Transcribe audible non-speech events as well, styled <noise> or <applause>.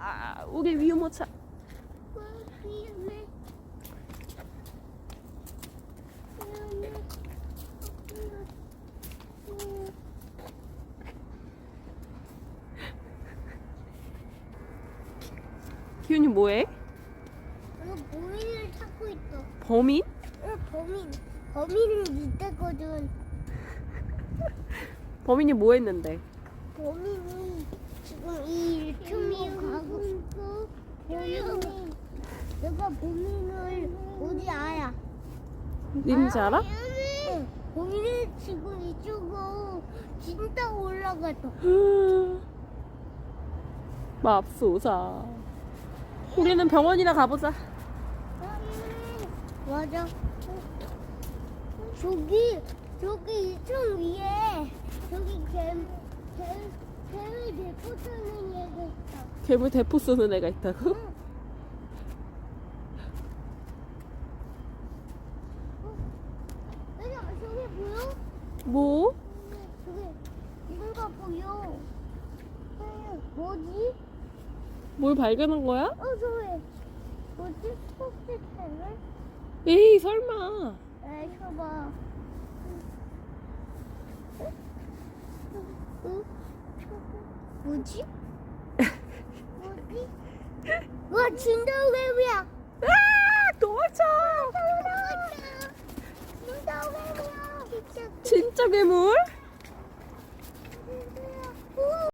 아, 우리. 위험해. 기훈이 뭐해? 이거 범인을 찾고 있어. 범인? 응, 범인. 범인은 이때거든. 범인이 뭐 했는데? 범인은 지금 이 1층으로 가고 있고 범인은 내가 범인을 어디 알아? 누군지 알아? 응, 범인은 지금 이쪽으로 진짜 올라갔어. 맙소사. 우리는 병원이나 가보자. 맞아. 저기 저기 2층 위에 저기 개, 개, 개를 데리고 타는 애가 있다. 괴물 대포 쏘는 애가 있다고? 보여? 뭐? 뭔가 보여. 어, 뭐지? 뭘 발견한 거야? 어 저기 뭐지? 혹시? 에이 설마. 에이 줘봐. 응? 뭐지? 뭐지? <laughs> 와 진짜 외우야. 아 도망쳐. 진짜 외우야. 진짜 진짜 괴물?